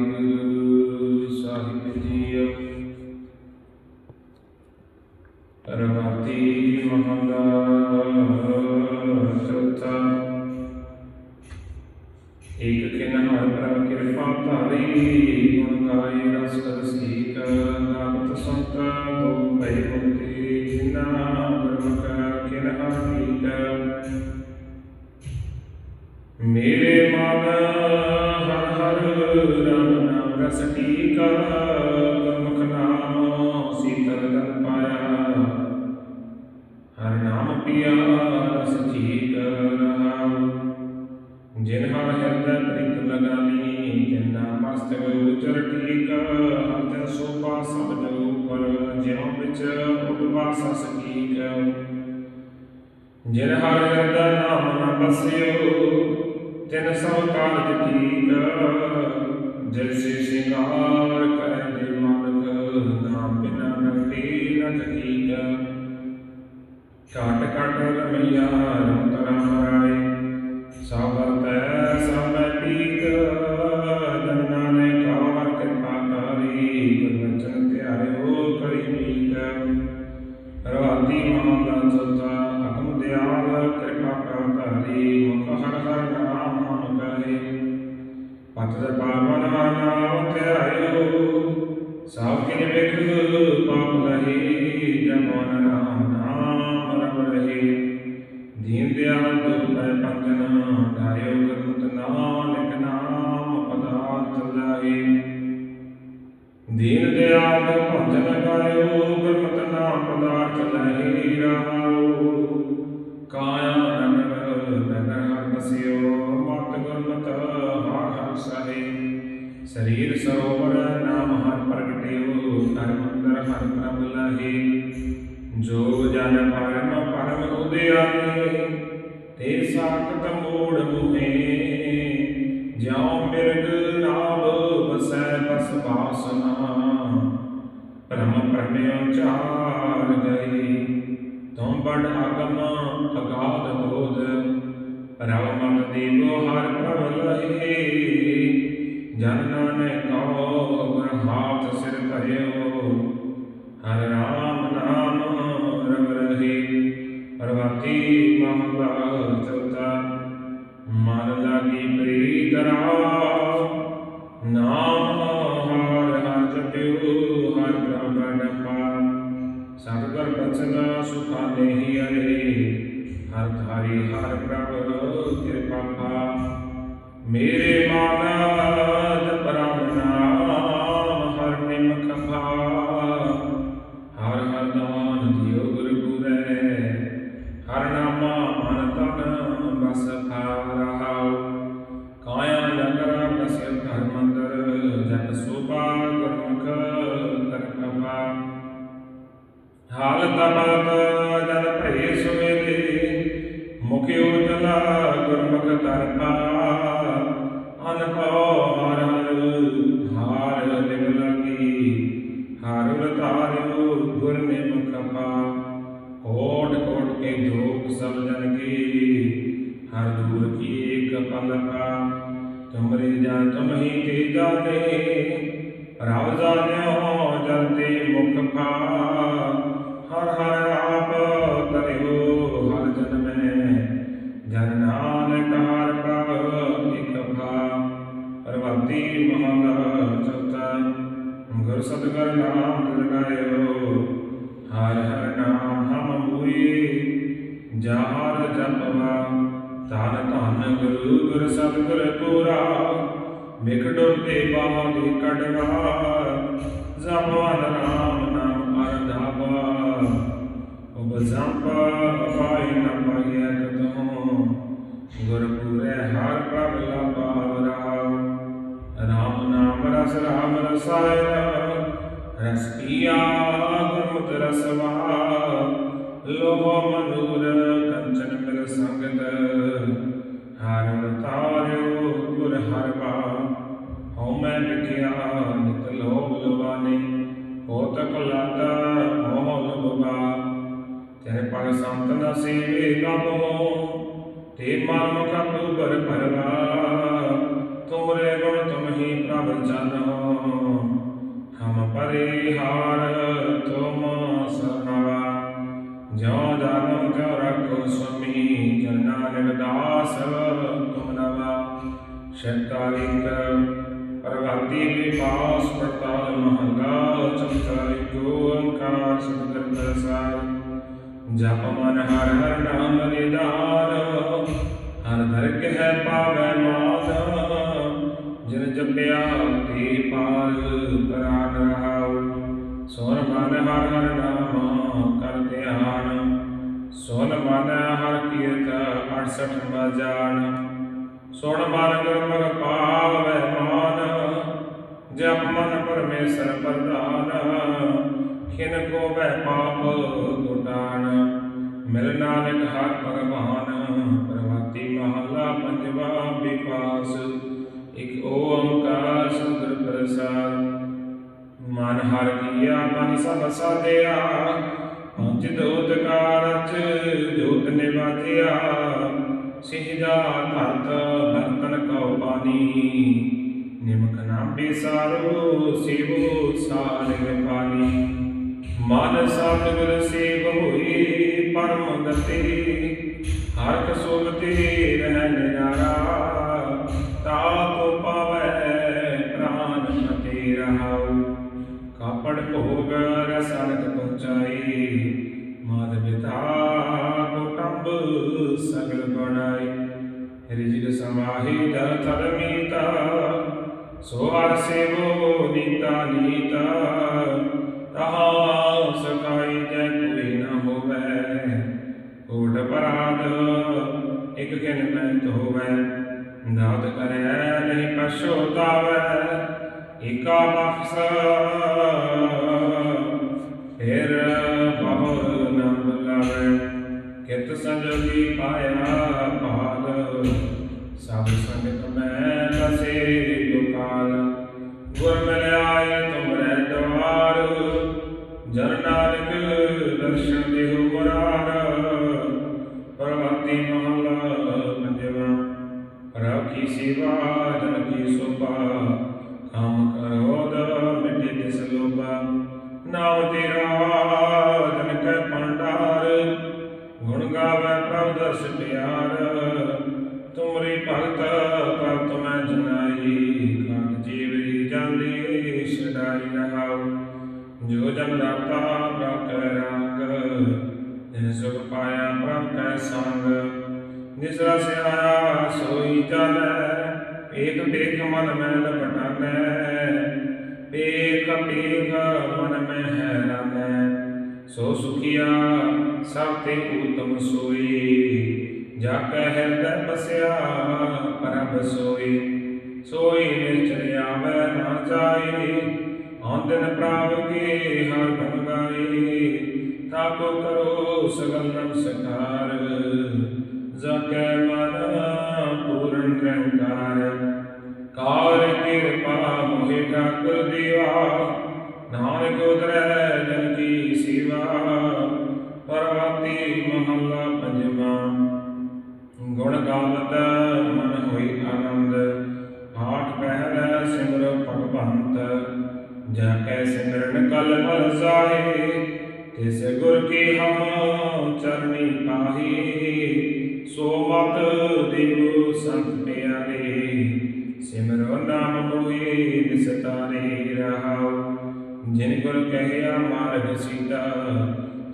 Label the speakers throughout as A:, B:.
A: ਵਾਹਿਗੁਰੂ ਸਾਹਿਬ ਜੀ ਰਵਾਤੀ ਮਹੰਗਾ ਚੌਥਾ ਏਕ ਕਿਨ ਹਰ ਪ੍ਰਭ ਕਿਰਪਾ ਧਾਰੀ ਗੁਣ ਗਾਏ ਜਿਨ ਹਰ ਹਿਰਦੈ ਪ੍ਰੀਤ ਲਗਾਨੀ ਜਿਨਾ ਮਸਤਕ ਉਚਰ ਠੀਕ ਹਰ ਜਨ ਸੋਪਾ ਸਭ ਜਗ ਉਪਰ ਜਿਉ ਵਿੱਚ ਉਪਵਾਸ ਸਕੀਕ ਜਿਨ ਹਰ ਹਿਰਦੈ ਨਾਮ ਨ ਬਸਿਓ ਤਿਨ ਸਭ ਕਾਰਜ ਠੀਕ ਜੈਸੇ ਸਿੰਗਾਰ ਕਰੇ ਦੇ ਮਾਨਕ ਨਾਮ ਬਿਨਾ ਨਕਤੀ ਨ ਠੀਕ ਕਾਟ ਕਾਟ ਰਮਈਆ ਰਮਤਰਾ ਮਰਾਏ ਪਤ ਦੇ ਪਾਵਨ ਨਾਮ ਧਿਆਇਓ ਸਭ ਕਿਨ ਵੇਖ ਪਾਪ ਰਹੀ ਜਮਨ ਰਾਮ ਨਾਮ ਰਬ ਰਹੀ। ਦੀਨ ਦਿਆਲ ਦੁਖ ਪੰਜਨ ਗਾਇਓ ਗੁਰਮਤਿ ਨਾਨਕ ਨਾਮ ਪਦਾਰਥ ਲਾਏ। ਦੀਨ ਦਿਆਲ ਭਜਨ ਗਾਇਓ ਗੁਰਮਤਿ ਨਾਮ ਪਦਾਰਥ ਲਾਏ। ਰਹਾਉ ਕਾਇਆ ਸਰੀਰ ਸਰੋਵਰ ਨਾਮ ਹਰ ਪ੍ਰਗਟਿਓ ਹਰ ਮੰਦਰ ਹਰ ਪ੍ਰਭ ਲਾਹੇ। ਜੋ ਜਨ ਪਰਮ ਪਰਮ ਉਦਿਆਨੇ ਤੇ ਸਾਖਤ ਮੋੜ ਮੁਹੇ। ਜਿਉ ਮਿਰਗ ਨਾਮ ਵਸੈ ਬਸ ਬਾਸਨਾ। ਭ੍ਰਮ ਭ੍ਰਮਿਓ ਚਾਰ ਗਈ ਤੁਮ ਬੜ ਅਗਮ ਅਗਾਧ ਬੋਧ। ਰਵ ਮਤ ਦੇਵੋ ਹਰ ਪ੍ਰਭ ਲਹੇ। ਜਨ ਸਤਿਗੁਰ ਬਚਨ ਸੁਖਾ ਦੇਹੀ ਅਰੇ ਹਰ ਧਾਰੀ ਹਰ ਪ੍ਰਭ ਕਿਰਪਾ ਮੇਰੇ ਮਨ ਮਿਖ ਡੋਲੇ ਬਾਹਾਂ ਦੀ ਕੜਵਾ ਜ਼ਪਵਨ ਰਾਮ ਨਾਮ ਅਰਧਾਵਾ ਉਬ ਜ਼ੰਪ ਪਾਈ ਨ ਪਾਈਐ ਕਤਹੁ ਗੁਰ ਪੂਰੇ ਹਰ ਪ੍ਰਭ ਲਾਭਾ ਰਾਮ ਰਾਮ ਨਾਮ ਰਸ ਰਾਮ ਰਸਾਇਣ ਰਸ ਤੇ ਮਨ ਤੁਮਰੇ ਗੁਣ ਤੁਮ ਹੀ ਪ੍ਰਭ ਜਨੋ ਹਮ ਪਰਿਹਾਰ ਤੁਮ ਸਰਨਾਵਾ ਜਿਉ ਜਾਨੋ ਤਿਉ ਰੱਖੋ ਸੁਮੀ ਜਨ ਨਾਨਕ ਤੁਮ ਨਵਾ ਸ਼ਤਾਰਿਕ ਪ੍ਰਭਾਤੀ ਵਿਪਾਸ ਪ੍ਰਤਾਪ ਮਹੰਗਾ ਚਮਤਾ ਇੱਕ ਓੰਕਾਰ ਸਤਿਗੁਰ ਪ੍ਰਸਾਦ ਜਪ ਮਨ ਹਰ ਹਰ ਨਾਮ ਨਿਦਾਨ ਹਰ ਧਰਕ ਹੈ ਪਾਵੈ ਮਾਨ ਜਿਨ ਜਪਿਆ ਤੇ ਪਾਰ ਪ੍ਰਾਨ ਰਹਾਉ। ਸੋਨ ਮਨ ਹਰ ਹਰ ਨਾਮ ਕਰ ਧਿਆਨ, ਸੋਨ ਮਨ ਹਰ ਕੀਰਤ 68 ਬਜਾਨ ਸੁਣ ਮਨ ਗੁਰਮੁਖ ਪਾਵੈ ਮਾਨ, ਜਪ ਮਨ ਪਰਮੇਸ਼ਰ ਪ੍ਰਧਾਨ, ਖਿਨ ਕੋ ਬੈ ਪਾਪ ਗੁਟਾਨ। ਮਿਲ ਨਾਨਕ ਹਰ ਭਗਵਾਨ ਪ੍ਰਵਾਤੀ ਮਹਲਾ ਪੰਜਵਾ ਵਿਪਾਸ ਇਕ ਓੰਕਾਰ ਸਤਿਗੁਰ ਪ੍ਰਸਾਦ। ਮਨ ਹਰ ਕੀਆ, ਤਨ ਸਭ ਸਾਧਿਆ। ਪੰਜ ਦੋਤ ਜੋਤ ਨਿਵਾਜਿਆ ਸਿਹਜਾ ਧਰਤ, ਬਰਤਨ ਕਉ ਪਾਣੀ। ਨਿਮਕ ਨਾ ਬੇਸਾਰੋ, ਸੇਵੋ ਸਾਰਿਗ ਪਾਣੀ ਮਨ ਸਤਿਗੁਰ ਸੇਵ ਹੋਈ ਪਰਮ ਗਤੀ। ਹਰ ਕਸੋਗਤੀ ਰਹਿ ਨਿਰਾਰਾ ਤਾ ਤੋ ਪਾਵੈ ਪ੍ਰਾਨ ਮਤੇ ਰਹਾਉ। ਕਾਪੜ ਭੋਗ ਰਸਨਕ ਪਹੁੰਚਾਈ, ਮਾਦ ਪਿਤਾ ਕੁਟੰਬ ਸਗਲ ਬਣਾਈ। ਰਿਜਿਕ ਸਮਾਹੀ ਦਰ ਤਰ ਮੀਤਾ, ਸੋ ਹਰ ਸੇਵੋ ਨੀਤਾ ਨੀਤਾ ਇਕ ਕਿਨ ਮੈਂ ਧੋਵੈ ਦਾਤ ਕਰੈ ਨਹੀਂ ਪਛੋਤਾਵੈ ਏਕਾ ਬਖਸ਼ ਫਿਰ ਬਹੁ ਨ ਬੁਲਾਵੈ ਕਿਤ ਸੰਜੋਗੀ ਪਾਇਆ ਕੀ ਸੇਵਾ ਜਨ ਕੀ ਸੋਭਾ ਕੰਮ ਕਰੋ ਦ ਮਿਟੇ ਤਿਸ ਲੋਭਾ। ਨਾਮ ਤੇਰਾ, ਜਨ ਕੈ ਭੰਡਾਰ, ਗੁਣ ਗਾਵੇ ਪ੍ਰਭ ਦਰਸ ਪਿਆਰ। ਤੁਮਰੀ ਭਗਤ, ਪ੍ਰਭ ਤੁਮੈ ਜਨਾਈ ਕਾਟ ਜੀਵੀ ਜਾਂਦੀ, ਛਡਾਈ ਰਹਾਉ ਜੋ ਜਨ ਰਾਤਾ ਪ੍ਰਭ ਕੈ ਰੰਗ ਜਿਨ ਸੁਖ ਪਾਇਆ ਪ੍ਰਭ ਕੈ ਸੰਗ। ਜਿਸ ਰਸ ਸੋਈ ਜਾਣੈ ਏਕ ਬੇਖ ਮਨ ਮੈਂ ਲਪਟਾਨੈ ਏਕ ਬੇਖ ਮਨ ਮੈਂ ਹੈਰਾਨੈ ਸੋ ਸੁਖਿਆ, ਸਭ ਤੇ ਊਤਮ ਸੋਈ ਜਾ ਕੈ ਹਿਰਦੈ ਬਸਿਆ, ਪ੍ਰਭ ਸੋਈ। ਸੋਈ ਨਿਚਰ ਆਵੈ ਨਾ ਜਾਈ ਆਂਦਨ ਪ੍ਰਭ ਕੀ ਹਰ ਗੁਣ ਗਾਈ ਤਾਕੋ ਕਰੋ ਸਗਲ ਨਮਸਕਾਰ ਜਕੈ ਨਾਨਕ ਉਤਰੈ ਜਨ ਕੀ ਸੇਵਾ, ਪਰਵਾਤੀ ਮਹੱਲਾ ਪੰਜਵਾ। ਗੁਣ ਗਾਵਤ ਮਨ ਹੋਈ ਆਨੰਦ, ਆਠ ਪਹਿਰ ਸਿਮਰ ਭਗਵੰਤ। ਜਾ ਕੈ ਸਿਮਰਨ ਕਲ ਮਲ ਜਾਏ ਤਿਸ ਗੁਰ ਕੀ ਹਮ ਚਰਣੀ ਪਾਹੀ। ਸੋ ਮਤ ਦੇਵ ਸੰਤ ਪਿਆਰੇ, ਸਿਮਰੋ ਨਾਮ ਹੋਏ ਨਿਸਤਾਰੇ ਰਹਾਉ ਜਿਨ ਗੁਰ ਕਹਿਆ ਮਾਰਗ ਸੀਤਾ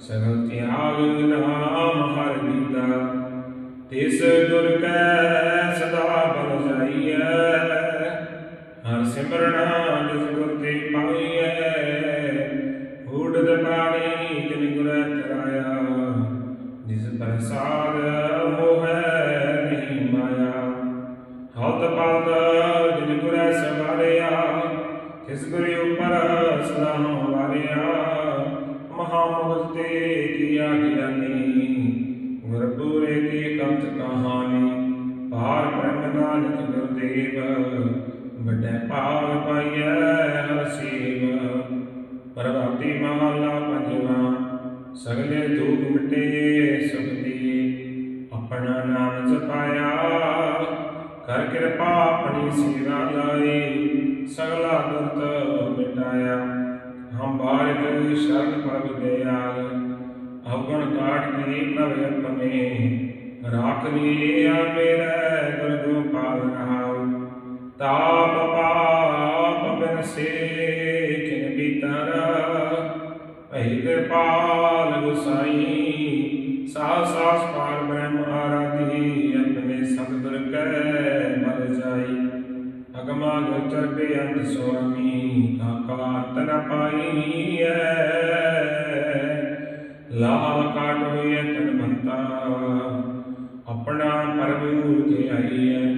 A: ਸਗਲ ਤਿਆਗ ਨਾਮ ਹਰ ਗੀਤਾ ਤਿਸ ਗੁਰ ਕੈ ਗੁਰ ਉਪਰ ਸਦਾ ਵਾਰਿਆ ਮਹਾ ਮੁਕਤ ਤੇ ਕੀਆ ਗਿਆਨੀ ਗੁਰਪੂਰੇ ਕੀ ਕੰਤ ਕਹਾਣੀ? ਭਾਰ ਬ੍ਰਹਮ ਨਾਨਕ ਗੁਰਦੇਵ, ਵੱਡੇ ਭਾਵ ਪਾਈਐ ਹਰ ਸੇਵ ਪ੍ਰਭਾਤੀ ਮਹਲਾ ਪੰਜਵਾ, ਸਗਲੇ ਦੁਖ ਮਿਟੇ ਸੁਖ ਦੀ। ਆਪਣਾ ਨਾਮ ਜਪਾਇਆ, ਕਰ ਕਿਰਪਾ ਆਪਣੀ ਸੇਵਾ ਲਾਈ। ਸਗਲਾ ਦੁਰਤ ਹਮ ਬਾਰਿਕ ਸ਼ਰਨ ਪ੍ਰਭ ਦਿਆਲ, ਅਵਗਣ ਕਾਟ ਕੇ ਪ੍ਰਭ ਆਪਣੇ ਰਾਖ ਲਿਆ ਮੇਰਾ ਗੁਰ ਗੋਪਾਲ ਰਹਾਉ, ਤਾਪ ਪਾਪ ਬਿਨ ਸੇ ਕਿਨ ਬੀਤਰ। ਭਈ ਕਿਰਪਾਲ ਗੁਸਾਈ ਸਾਸ ਸਾਸ ਪਾਰ ਬ੍ਰਹਮ ਆਰਾਧੀ ਆਪਣੇ ਸਤਿਗੁਰ ਕੈ ਮਲ ਜਾਈ। ਅਗਮਾ ਗੋਚਰ ਕੇ ਅੰਤ ਸੁਆਮੀ ਕਾਕਾ ਅੰਤ ਨ ਪਾਈਐ। ਲਾਹ ਕਾਟ ਹੋਈਐ ਤਨ ਬੰਤਾ ਆਪਣਾ ਪ੍ਰਭੂ ਤੇ ਆਈਐ।